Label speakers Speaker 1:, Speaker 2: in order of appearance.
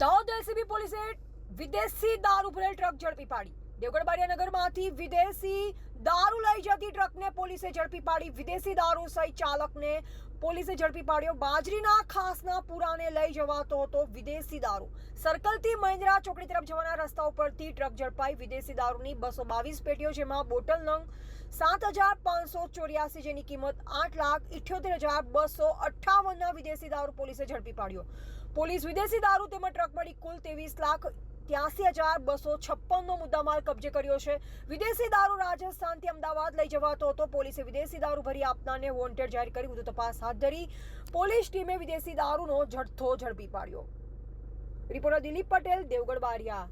Speaker 1: Dahod LCB પોલીસે વિદેશી દારૂ ભરેલ ટ્રક ઝડપી પાડી. દેવગઢ બારિયાનગરમાંથી વિદેશી દારૂ લઈ જતી ટ્રકને પોલીસે ઝડપી પાડી. વિદેશી દારૂ સહિત ચાલકને પોલીસે ઝડપી પાડ્યો. બાજરીના ખાસના પુરાને લઈ જવાતો હતો વિદેશી દારૂ. સર્કલથી મહિન્દ્રા ચોકડી તરફ જવાના રસ્તા ઉપરથી ટ્રક ઝડપાઈ વિદેશી દારૂની બસો બાવીસ પેટીઓ, જેમાં બોટલ નંગ સાત હજાર પાંચસો ચોર્યાસી, જેની કિંમત આઠ લાખ ઇઠ્યોતેર હજાર બસો અઠ્ઠાવનના વિદેશી દારૂ પોલીસે ઝડપી પાડ્યો. પોલીસ વિદેશી દારૂ તેમજ ટ્રક મળી કુલ ત્રેવીસ લાખ ત્યાસી હજાર બસો છપ્પનનો મુદ્દામાલ કબજે કર્યો છે. વિદેશી દારૂ રાજસ્થાનથી અમદાવાદ લઈ જવાતો હતો. પોલીસે વિદેશી દારૂ ભરી આપનારને વોન્ટેડ જાહેર કરી વધુ તપાસ હાથ ધરી. પોલીસ ટીમે વિદેશી દારૂનો જથ્થો ઝડપી પાડ્યો. રિપોર્ટર દિલીપ પટેલ, દેવગઢ બારિયા.